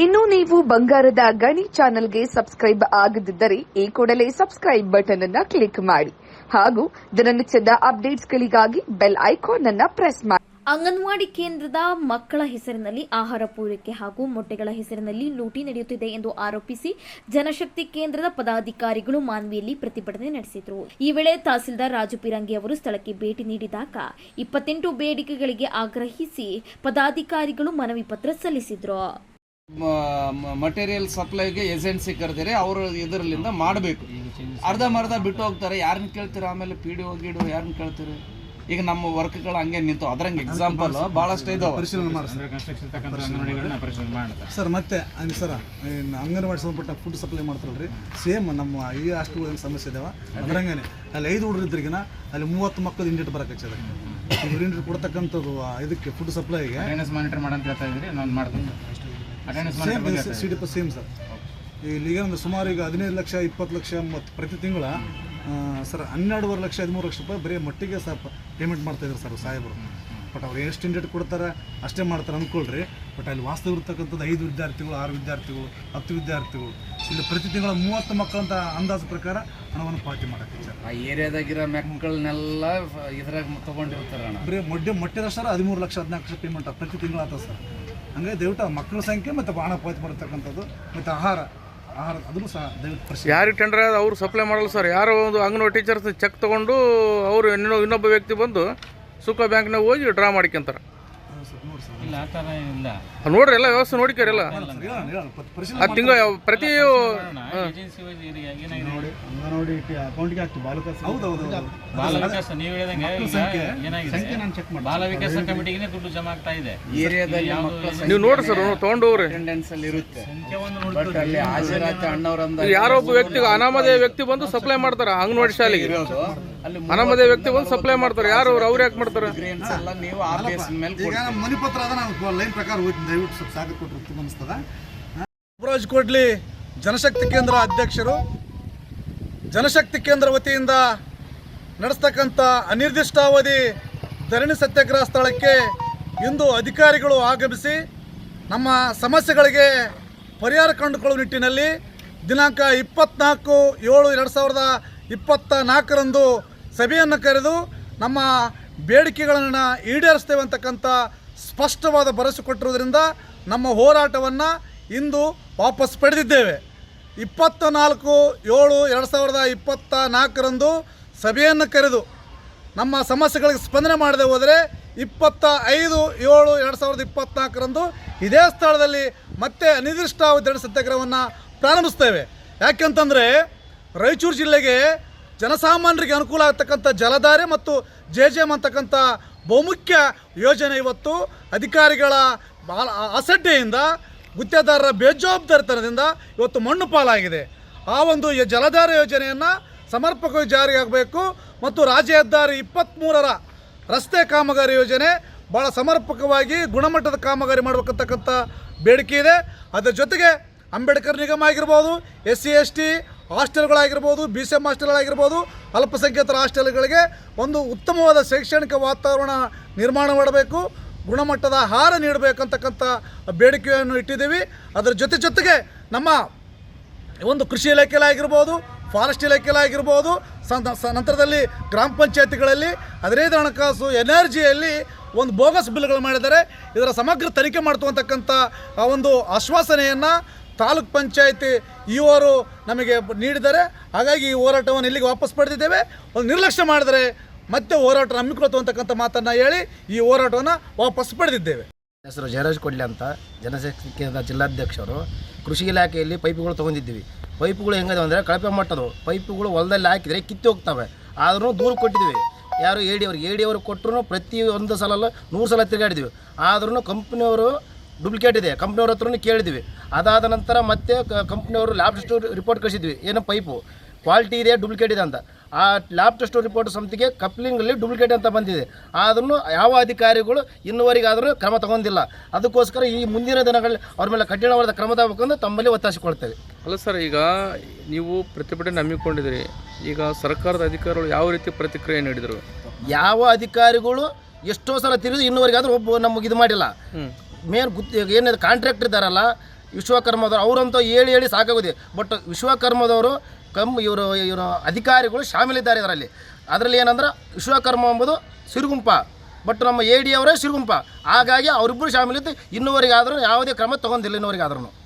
ಇನ್ನು ನೀವು ಬಂಗಾರದ ಗಣಿ ಚಾನೆಲ್ಗೆ ಸಬ್ಸ್ಕ್ರೈಬ್ ಆಗದಿದ್ದರೆ ಈ ಕೂಡಲೇ ಸಬ್ಸ್ಕ್ರೈಬ್ ಬಟನ್ ಅನ್ನು ಕ್ಲಿಕ್ ಮಾಡಿ. ಹಾಗೂ ದಿನನಿತ್ಯದ ಅಪ್ಡೇಟ್ಸ್ಗಳಿಗಾಗಿ ಬೆಲ್ ಐಕಾನ್ ಅನ್ನು ಪ್ರೆಸ್ ಮಾಡಿ ಅಂಗನವಾಡಿ ಕೇಂದ್ರದ ಮಕ್ಕಳ ಹೆಸರಿನಲ್ಲಿ ಆಹಾರ ಪೂರೈಕೆ ಹಾಗೂ ಮೊಟ್ಟೆಗಳ ಹೆಸರಿನಲ್ಲಿ ಲೂಟಿ ನಡೆಯುತ್ತಿದೆ ಎಂದು ಆರೋಪಿಸಿ ಜನಶಕ್ತಿ ಕೇಂದ್ರದ ಪದಾಧಿಕಾರಿಗಳು ಮಾನ್ವಿಯಲ್ಲಿ ಪ್ರತಿಭಟನೆ ನಡೆಸಿದರು. ಈ ವೇಳೆ ತಹಸೀಲ್ದಾರ್ ರಾಜು ಪಿರಂಗಿ ಅವರು ಸ್ಥಳಕ್ಕೆ ಭೇಟಿ ನೀಡಿದಾಗ ಇಪ್ಪತ್ತೆಂಟು ಬೇಡಿಕೆಗಳಿಗೆ ಆಗ್ರಹಿಸಿ ಪದಾಧಿಕಾರಿಗಳು ಮನವಿ ಪತ್ರ ಸಲ್ಲಿಸಿದ್ರು. ಮಟೀರಿಯಲ್ ಸಪ್ಲೈಗೆ ಏಜೆನ್ಸಿ ಕರೆದಿರಿ ಅವರು ಇದರಲ್ಲಿಂದ ಮಾಡಬೇಕು. ಅರ್ಧ ಮರ್ಧ ಬಿಟ್ಟು ಹೋಗ್ತಾರೆ. ಯಾರನ್ನ ಕೇಳ್ತೀರ? ಆಮೇಲೆ ಪಿ ಡಿ ಗಿಡು ಯಾರನ್ನ ಕೇಳ್ತೀರಿ? ಈಗ ನಮ್ಮ ವರ್ಕ್ಗಳು ಹಂಗೆ ನಿಂತು ಅದ್ರಂಗೆ ಎಕ್ಸಾಂಪಲ್ ಭಾಳಷ್ಟು ಇದಾವೆ. ಸರ್ ಮತ್ತೆ ಅಲ್ಲಿ ಸರ್ ಅಂಗನವಾಡಿ ಸಂಬಂಧಪಟ್ಟ ಫುಡ್ ಸಪ್ಲೈ ಮಾಡ್ತಾರಲ್ರಿ? ಸೇಮ್ ನಮ್ಮ ಈ ಅಷ್ಟು ಏನು ಸಮಸ್ಯೆ ಇದಾವೆ. ಅದ್ರಂಗನೆ ಅಲ್ಲಿ ಐದು ಹುಡುಗರು ಇದ್ರಿಗಿನ ಅಲ್ಲಿ ಮೂವತ್ತು ಮಕ್ಕಳು ಇಂಡಿಟ್ ಬರಕ್ಕೆ ಹಚ್ಚಿದೆ ಇಂಡಿಟ್ ಕೊಡ್ತಕ್ಕಂಥದ್ದು ಇದಕ್ಕೆ ಫುಡ್ ಸಪ್ಲೈಗೆ ಮಾನಿಟರ್ ಮಾಡಂತ ಹೇಳ್ತಾ ಇದ್ರಿ ನಾನು ಮಾಡ್ತೀನಿ. Same C D P same sir ಇಲ್ಲಿಗೆ ಒಂದು ಸುಮಾರು ಈಗ ಹದಿನೈದು ಲಕ್ಷ ಇಪ್ಪತ್ತು ಲಕ್ಷ ಮತ್ತು ಪ್ರತಿ ತಿಂಗಳ ಸರ್ ಹನ್ನೆರಡುವರೆ ಲಕ್ಷ ಹದಿಮೂರು ಲಕ್ಷ ರೂಪಾಯಿ ಬರೀ ಮಟ್ಟಿಗೆ ಸರ್ ಪೇಮೆಂಟ್ ಮಾಡ್ತಾ ಇದ್ದಾರೆ ಸರ್ ಸಾಹೇಬರು. ಬಟ್ ಅವ್ರು ಎಷ್ಟು ಇಂಡೇಟ್ ಕೊಡ್ತಾರೆ ಅಷ್ಟೇ ಮಾಡ್ತಾರೆ ಅಂದ್ಕೊಳ್ರಿ ಬಟ್ ಅಲ್ಲಿ ವಾಸ್ತವ ಇರ್ತಕ್ಕಂಥದ್ದು ಐದು ವಿದ್ಯಾರ್ಥಿಗಳು ಆರು ವಿದ್ಯಾರ್ಥಿಗಳು ಹತ್ತು ವಿದ್ಯಾರ್ಥಿಗಳು. ಇಲ್ಲಿ ಪ್ರತಿ ತಿಂಗಳ ಮೂವತ್ತು ಮಕ್ಕಳಂತ ಅಂದಾಜು ಪ್ರಕಾರ ಹಣವನ್ನು ಪಾವತಿ ಮಾಡಕ್ಕೆ ಸರ್ ಆ ಏರಿಯಾದಾಗಿರೋ ಮಕ್ಕಳನ್ನೆಲ್ಲ ಇದ್ರಾಗ ತಗೊಂಡಿರ್ತಾರೆ ಬರೀ ಮೊಟ್ಟೆ ಮೊಟ್ಟೆದ ಸರ್ ಹದಿಮೂರು ಲಕ್ಷ ಹದಿನಾಲ್ಕು ಲಕ್ಷ ಪೇಮೆಂಟ್ ಪ್ರತಿ ತಿಂಗಳು ಆತ ಸರ್. ಹಂಗಾಗಿ ದಯವಿಟ್ಟು ಆ ಮಕ್ಕಳ ಸಂಖ್ಯೆ ಮತ್ತು ಹಣ ಪಾವತಿ ಮಾಡಿರ್ತಕ್ಕಂಥದ್ದು ಮತ್ತು ಆಹಾರ ಆಹಾರ ಅದನ್ನು ಸಹ ದಯವಿಟ್ಟು ಪ್ರಶ್ನೆ ಯಾರಿಗೆ ಟೆಂಡರ್ ಆದ ಅವ್ರು ಸಪ್ಲೈ ಮಾಡಲ್ಲ ಸರ್. ಯಾರೋ ಒಂದು ಅಂಗನವಾಡಿ ಟೀಚರ್ಸ್ ಚೆಕ್ ತೊಗೊಂಡು ಅವರು ಇನ್ನೊ ಇನ್ನೊಬ್ಬ ವ್ಯಕ್ತಿ ಬಂದು ಸುಖ ಬ್ಯಾಂಕ್ನಾಗ ಹೋಗಿ ಡ್ರಾ ಮಾಡ್ಕೊಂತಾರೆ. ಇಲ್ಲ ಆ ಥರ ಇಲ್ಲ. ನೋಡ್ರಿ ಎಲ್ಲ ವ್ಯವಸ್ಥೆ ನೋಡಿಕರಿ ಎಲ್ಲ. ಆ ತಿಂಗಳ ಪ್ರತಿ ಏಜೆನ್ಸಿ ವೈಸ್ ಏನಾಗಿದೆ? ಅಂಗನವಾಡಿ ಅಕೌಂಟ್ಗೆ ಬಾಲ ವಿಕಾಸ ನೀವು ಹೇಳಿದಂಗೆ ಏನಾಗಿದೆ? ಬಾಲ ವಿಕಾಸ ಕಮಿಟಿಗೆ ದುಡ್ಡು ಜಮಾ ಆಗ್ತಾ ಇದೆ. ಏರಿಯಾದಲ್ಲಿ ನೀವು ನೋಡ್ರಿ ಸರ್ ತೊಗೊಂಡು ಹೋಗ್ರಿ. ಅಲ್ಲಿ ಇರುತ್ತೆ. ಸಂಖ್ಯೆ ಒಂದು ಬಟ್ ಅಲ್ಲಿ ಹಾಜರಾತಿ ಅಣ್ಣವ್ರಂದ ಯಾರೋ ಒಬ್ಬ ವ್ಯಕ್ತಿ ಅನಾಮಧೇಯ ವ್ಯಕ್ತಿ ಬಂದು ಸಪ್ಲೈ ಮಾಡ್ತಾರೆ ಅಂಗನವಾಡಿ ಶಾಲೆಗೆ. ಅನಾಮಧೇಯ ವ್ಯಕ್ತಿ ಬಂದು ಸಪ್ಲೈ ಮಾಡ್ತಾರೆ ಯಾರು ಅವ್ರು ಅವ್ರು ಯಾಕೆ ಮಾಡ್ತಾರೆ? ನೀವು ನಮ್ಮ ನಾನು ಲೈನ್ ಪ್ರಕಾರ ಹೋಗ್ತೀನಿ. ದಯವಿಟ್ಟು ಸ್ವಲ್ಪ ಕೊಟ್ಟರು ಕೋಟ್ಲಿ ಜನಶಕ್ತಿ ಕೇಂದ್ರ ಅಧ್ಯಕ್ಷರು. ಜನಶಕ್ತಿ ಕೇಂದ್ರ ವತಿಯಿಂದ ನಡೆಸ್ತಕ್ಕಂಥ ಅನಿರ್ದಿಷ್ಟಾವಧಿ ಧರಣಿ ಸತ್ಯಾಗ್ರಹ ಸ್ಥಳಕ್ಕೆ ಇಂದು ಅಧಿಕಾರಿಗಳು ಆಗಮಿಸಿ ನಮ್ಮ ಸಮಸ್ಯೆಗಳಿಗೆ ಪರಿಹಾರ ಕಂಡುಕೊಳ್ಳುವ ನಿಟ್ಟಿನಲ್ಲಿ ದಿನಾಂಕ ಇಪ್ಪತ್ನಾಲ್ಕು ಏಳು ಎರಡು ಸಾವಿರದ ಇಪ್ಪತ್ತ ನಾಲ್ಕರಂದು ಸಭೆಯನ್ನು ಕರೆದು ನಮ್ಮ ಬೇಡಿಕೆಗಳನ್ನು ಈಡೇರಿಸ್ತೇವೆ ಅಂತಕ್ಕಂಥ ಸ್ಪಷ್ಟವಾದ ಭರವಸೆ ಕೊಟ್ಟಿರುವುದರಿಂದ ನಮ್ಮ ಹೋರಾಟವನ್ನು ಇಂದು ವಾಪಸ್ ಪಡೆದಿದ್ದೇವೆ. ಇಪ್ಪತ್ತ ನಾಲ್ಕು ಏಳು ಎರಡು ಸಾವಿರದ ಇಪ್ಪತ್ತ ನಾಲ್ಕರಂದು ಸಭೆಯನ್ನು ಕರೆದು ನಮ್ಮ ಸಮಸ್ಯೆಗಳಿಗೆ ಸ್ಪಂದನೆ ಮಾಡದೆ ಹೋದರೆ ಇಪ್ಪತ್ತ ಐದು ಏಳು ಎರಡು ಸಾವಿರದ ಇಪ್ಪತ್ತ್ನಾಲ್ಕರಂದು ಇದೇ ಸ್ಥಳದಲ್ಲಿ ಮತ್ತೆ ಅನಿರ್ದಿಷ್ಟಾವಧಿ ದಂಡ ಸತ್ಯಾಗ್ರಹವನ್ನು ಪ್ರಾರಂಭಿಸ್ತೇವೆ ಯಾಕೆಂತಂದರೆ ರಾಯಚೂರು ಜಿಲ್ಲೆಗೆ ಜನಸಾಮಾನ್ಯರಿಗೆ ಅನುಕೂಲ ಆಗ್ತಕ್ಕಂಥ ಜಲಧಾರೆ ಮತ್ತು ಜೆ ಜೆ ಎಂ ಅಂತಕ್ಕಂಥ ಬಹುಮುಖ್ಯ ಯೋಜನೆ ಇವತ್ತು ಅಧಿಕಾರಿಗಳ ಅಸಡ್ಡೆಯಿಂದ ಗುತ್ತೇದಾರರ ಬೇಜವಾಬ್ದಾರಿತನದಿಂದ ಇವತ್ತು ಮಣ್ಣು ಪಾಲಾಗಿದೆ. ಆ ಒಂದು ಜಲಧಾರೆ ಯೋಜನೆಯನ್ನು ಸಮರ್ಪಕವಾಗಿ ಜಾರಿಯಾಗಬೇಕು ಮತ್ತು ರಾಜ್ಯ ಹೆದ್ದಾರಿ ಇಪ್ಪತ್ತ್ಮೂರರ ರಸ್ತೆ ಕಾಮಗಾರಿ ಯೋಜನೆ ಭಾಳ ಸಮರ್ಪಕವಾಗಿ ಗುಣಮಟ್ಟದ ಕಾಮಗಾರಿ ಮಾಡಬೇಕಂತಕ್ಕಂಥ ಬೇಡಿಕೆ ಇದೆ. ಅದರ ಜೊತೆಗೆ ಅಂಬೇಡ್ಕರ್ ನಿಗಮ ಆಗಿರ್ಬೋದು ಎಸ್ ಸಿ ಎಸ್ ಟಿ ಹಾಸ್ಟೆಲ್ಗಳಾಗಿರ್ಬೋದು ಬಿ ಸಿ ಎಂ ಹಾಸ್ಟೆಲ್ಗಳಾಗಿರ್ಬೋದು, ಅಲ್ಪಸಂಖ್ಯಾತರ ಹಾಸ್ಟೆಲ್ಗಳಿಗೆ ಒಂದು ಉತ್ತಮವಾದ ಶೈಕ್ಷಣಿಕ ವಾತಾವರಣ ನಿರ್ಮಾಣ ಮಾಡಬೇಕು, ಗುಣಮಟ್ಟದ ಆಹಾರ ನೀಡಬೇಕಂತಕ್ಕಂಥ ಬೇಡಿಕೆಯನ್ನು ಇಟ್ಟಿದ್ದೀವಿ. ಅದರ ಜೊತೆ ಜೊತೆಗೆ ನಮ್ಮ ಒಂದು ಕೃಷಿ ಇಲಾಖೆಲಾಗಿರ್ಬೋದು ಫಾರೆಸ್ಟ್ ಇಲಾಖೆಲಾಗಿರ್ಬೋದು ಸ- ನಂತರದಲ್ಲಿ ಗ್ರಾಮ ಪಂಚಾಯತಿಗಳಲ್ಲಿ ಹದಿನೈದು ಹಣಕಾಸು, ಎನರ್ಜಿಯಲ್ಲಿ ಒಂದು ಬೋಗಸ್ ಬಿಲ್ಗಳು ಮಾಡಿದ್ದಾರೆ. ಇದರ ಸಮಗ್ರ ತನಿಖೆ ಮಾಡ್ತು ಅಂತಕ್ಕಂಥ ಆ ಒಂದು ಆಶ್ವಾಸನೆಯನ್ನು ತಾಲೂಕ್ ಪಂಚಾಯತಿ ಇವರು ನಮಗೆ ನೀಡಿದ್ದಾರೆ. ಹಾಗಾಗಿ ಈ ಹೋರಾಟವನ್ನು ಇಲ್ಲಿಗೆ ವಾಪಸ್ ಪಡೆದಿದ್ದೇವೆ. ಒಂದು ನಿರ್ಲಕ್ಷ್ಯ ಮಾಡಿದರೆ ಮತ್ತೆ ಹೋರಾಟ ಹಮ್ಮಿಕೊಳ್ತು ಅಂತಕ್ಕಂಥ ಮಾತನ್ನು ಹೇಳಿ ಈ ಹೋರಾಟವನ್ನು ವಾಪಸ್ ಪಡೆದಿದ್ದೇವೆ. ಹೆಸರು ಜಯರಾಜ್ ಕೊಡ್ಲಿ ಅಂತ. ಜನಶಕ್ತಿ ಕೇಂದ್ರ ಜಿಲ್ಲಾಧ್ಯಕ್ಷರು. ಕೃಷಿ ಇಲಾಖೆಯಲ್ಲಿ ಪೈಪುಗಳು ತೊಗೊಂಡಿದ್ದೀವಿ. ಪೈಪ್ಗಳು ಹೆಂಗದ ಅಂದರೆ ಕಳಪೆ ಮಟ್ಟದು ಪೈಪುಗಳು ಹೊಲದಲ್ಲಿ ಹಾಕಿದರೆ ಕಿತ್ತು ಹೋಗ್ತವೆ. ಆದ್ರೂ ದೂರ ಕೊಟ್ಟಿದ್ದೀವಿ. ಯಾರು ಎ ಡಿ ಅವ್ರಿಗೆ ಎ ಡಿ ಕೊಟ್ಟರು ಪ್ರತಿ ಒಂದು ಸಲ ನೂರು ಸಲ ತಿರುಗಾಡಿದ್ವಿ ಆದ್ರೂ ಕಂಪ್ನಿಯವರು ಡೂಪ್ಲಿಕೇಟ್ ಇದೆ. ಕಂಪ್ನಿಯವ್ರ ಹತ್ರನೂ ಕೇಳಿದ್ವಿ. ಅದಾದ ನಂತರ ಮತ್ತೆ ಕಂಪ್ನಿಯವರು ಲ್ಯಾಬ್ ಟೆಸ್ಟ್ ರಿಪೋರ್ಟ್ ಕಳಿಸಿದ್ವಿ. ಏನೋ ಪೈಪು ಕ್ವಾಲಿಟಿ ಇದೆ ಡೂಪ್ಲಿಕೇಟ್ ಇದೆ ಅಂತ. ಆ ಲ್ಯಾಬ್ ಟೆಸ್ಟ್ ರಿಪೋರ್ಟ್ ಸಮಿತಿಗೆ ಕಪ್ಲಿಂಗಲ್ಲಿ ಡೂಪ್ಲಿಕೇಟ್ ಅಂತ ಬಂದಿದೆ. ಆದ್ರೂ ಯಾವ ಅಧಿಕಾರಿಗಳು ಇನ್ನುವರೆಗಾದರೂ ಕ್ರಮ ತಗೊಂಡಿಲ್ಲ. ಅದಕ್ಕೋಸ್ಕರ ಈ ಮುಂದಿನ ದಿನಗಳಲ್ಲಿ ಅವ್ರ ಮೇಲೆ ಕಠಿಣವಾದ ಕ್ರಮ ತಗೋಬೇಕಂದು ತಮ್ಮಲ್ಲಿ ಒತ್ತಾಯಿಸಿಕೊಳ್ತೇವೆ. ಅಲ್ಲ ಸರ್ ಈಗ ನೀವು ಪ್ರತಿಭಟನೆ ನಂಬಿಕೊಂಡಿದ್ದೀರಿ ಈಗ ಸರ್ಕಾರದ ಅಧಿಕಾರಿಗಳು ಯಾವ ರೀತಿ ಪ್ರತಿಕ್ರಿಯೆ ನೀಡಿದರು? ಯಾವ ಅಧಿಕಾರಿಗಳು ಎಷ್ಟೋ ಸಲ ತಿರುಗಿ ಇನ್ನುವರೆಗಾದರೂ ಒಬ್ಬ ನಮಗೆ ಇದು ಮಾಡಿಲ್ಲ. ಮೇನ್ ಗುತ್ ಏನಿದೆ ಕಾಂಟ್ರಾಕ್ಟರ್ ಇದ್ದಾರಲ್ಲ, ವಿಶ್ವಕರ್ಮದವರು, ಅವರಂತೂ ಹೇಳಿ ಹೇಳಿ ಸಾಕಾಗಿದೆ. ಬಟ್ ವಿಶ್ವಕರ್ಮದವರು ಕಮ್ ಇವರು ಇವರು ಅಧಿಕಾರಿಗಳು ಶಾಮೀಲಿದ್ದಾರೆ ಇದರಲ್ಲಿ. ಅದರಲ್ಲಿ ಏನಂದ್ರೆ ವಿಶ್ವಕರ್ಮ ಎಂಬುದು ಸಿರುಗುಂಪ. ಬಟ್ ನಮ್ಮ ಎ ಡಿ ಅವರೇ ಸಿರುಗುಂಪ. ಹಾಗಾಗಿ ಅವರಿಬ್ಬರು ಶಾಮೀಲಿದ್ದು ಇನ್ನೂವರೆಗಾದ್ರೂ ಯಾವುದೇ ಕ್ರಮ ತೊಗೊಂಡಿಲ್ಲ ಇನ್ನೂವರೆಗಾದ್ರೂ